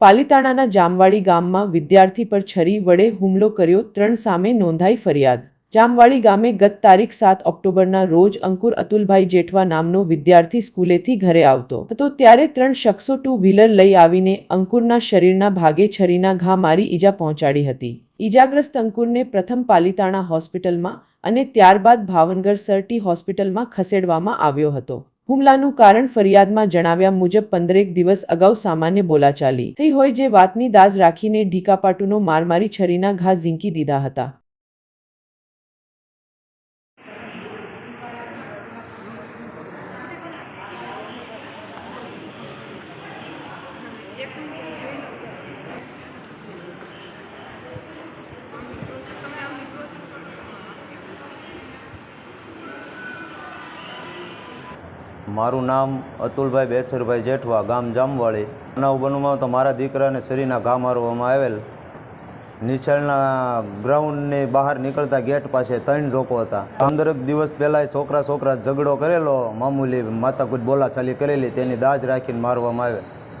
પાલીતાણાના જામવાડી ગામમાં વિદ્યાર્થી પર છરી વડે હુમલો કર્યો, ત્રણ સામે નોંધાઈ ફરિયાદ. જામવાડી ગામે ગત તારીખ સાત ઓક્ટોબરના રોજ અંકુર અતુલભાઈ જેઠવા નામનો વિદ્યાર્થી સ્કૂલેથી ઘરે આવતો હતો. ત્યારે ત્રણ શખ્સો ટુ વ્હીલર લઈ આવીને અંકુરના શરીરના ભાગે છરીના ઘા મારી ઈજા પહોંચાડી હતી. ઈજાગ્રસ્ત અંકુરને પ્રથમ પાલીતાણા હોસ્પિટલમાં અને ત્યારબાદ ભાવનગર સરટી હોસ્પિટલમાં ખસેડવામાં આવ્યો હતો. હુમલાનું કારણ ફરિયાદમાં જણાવ્યા મુજબ પંદરેક દિવસ અગાઉ સામાન્ય બોલાચાલી થઈ હોય જે વાતની દાઝ રાખીને ઢીકાપાટુનો માર મારી છરીના ઘા ઝીંકી દીધા હતા. મારું નામ અતુલભાઈ બેચરભાઈ જેઠવા, ગામ જામવાળી બનાવ બનવામાં તો મારા દીકરાને શરીરના ઘા મારવામાં આવેલ. નિશાળના ગ્રાઉન્ડની બહાર નીકળતા ગેટ પાસે ત્રણ જોકો હતા. પંદરક દિવસ પહેલાં છોકરા છોકરા ઝઘડો કરેલો. મામૂલી માથાકૂટ બોલાચાલી કરેલી. તેની દાજ રાખીને મારવામાં આવે